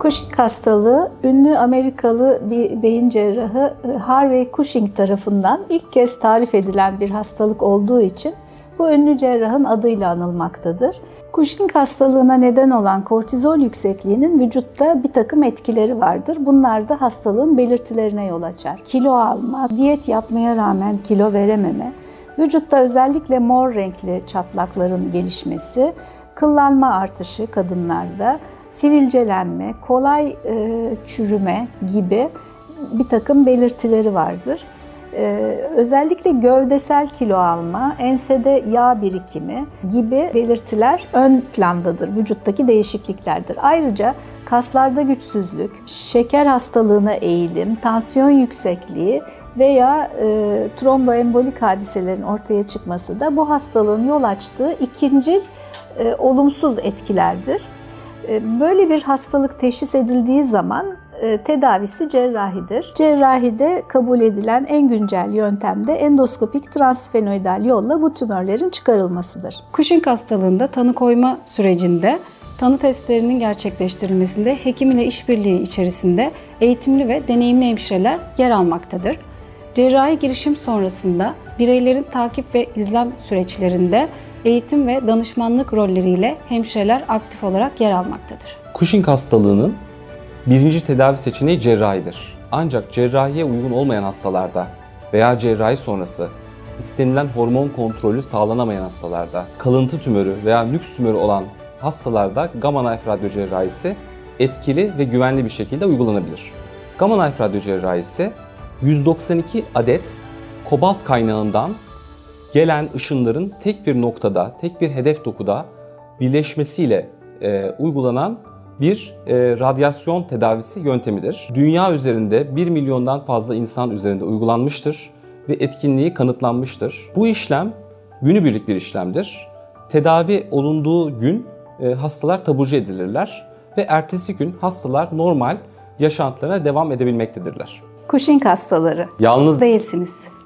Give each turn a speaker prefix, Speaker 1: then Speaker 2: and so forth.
Speaker 1: Cushing hastalığı ünlü Amerikalı bir beyin cerrahı e, Harvey Cushing tarafından ilk kez tarif edilen bir hastalık olduğu için bu ünlü cerrahın adıyla anılmaktadır. Cushing hastalığına neden olan kortizol yüksekliğinin vücutta bir takım etkileri vardır. Bunlar da hastalığın belirtilerine yol açar. Kilo alma, diyet yapmaya rağmen kilo verememe, vücutta özellikle mor renkli çatlakların gelişmesi, kıllanma artışı kadınlarda, sivilcelenme, kolay e, çürüme gibi bir takım belirtileri vardır. E, özellikle gövdesel kilo alma, ensede yağ birikimi gibi belirtiler ön plandadır, vücuttaki değişikliklerdir. Ayrıca kaslarda güçsüzlük, şeker hastalığına eğilim, tansiyon yüksekliği veya e, tromboembolik hadiselerin ortaya çıkması da bu hastalığın yol açtığı ikincil e, olumsuz etkilerdir. E, Böyle bir hastalık teşhis edildiği zaman e, tedavisi cerrahidir. Cerrahide kabul edilen en güncel yöntem de endoskopik transfenoidal yolla bu tümörlerin çıkarılmasıdır.
Speaker 2: Cushing hastalığında tanı koyma sürecinde tanı testlerinin gerçekleştirilmesinde hekim ile işbirliği içerisinde eğitimli ve deneyimli hemşireler yer almaktadır. Cerrahi girişim sonrasında bireylerin takip ve izlem süreçlerinde eğitim ve danışmanlık rolleriyle hemşireler aktif olarak yer almaktadır.
Speaker 3: Cushing hastalığının birinci tedavi seçeneği cerrahidir. Ancak cerrahiye uygun olmayan hastalarda veya cerrahi sonrası istenilen hormon kontrolü sağlanamayan hastalarda, kalıntı tümörü veya nüks tümörü olan hastalarda gamma knife radyo cerrahisi etkili ve güvenli bir şekilde uygulanabilir. Gamma knife radyo cerrahisi 192 adet kobalt kaynağından gelen ışınların tek bir noktada, tek bir hedef dokuda birleşmesiyle e, uygulanan bir e, radyasyon tedavisi yöntemidir. Dünya üzerinde 1 milyondan fazla insan üzerinde uygulanmıştır ve etkinliği kanıtlanmıştır. Bu işlem günübirlik bir işlemdir. Tedavi olunduğu gün e, hastalar taburcu edilirler ve ertesi gün hastalar normal yaşantılarına devam edebilmektedirler.
Speaker 1: Cushing hastaları
Speaker 3: Yalnız
Speaker 2: Değilsiniz.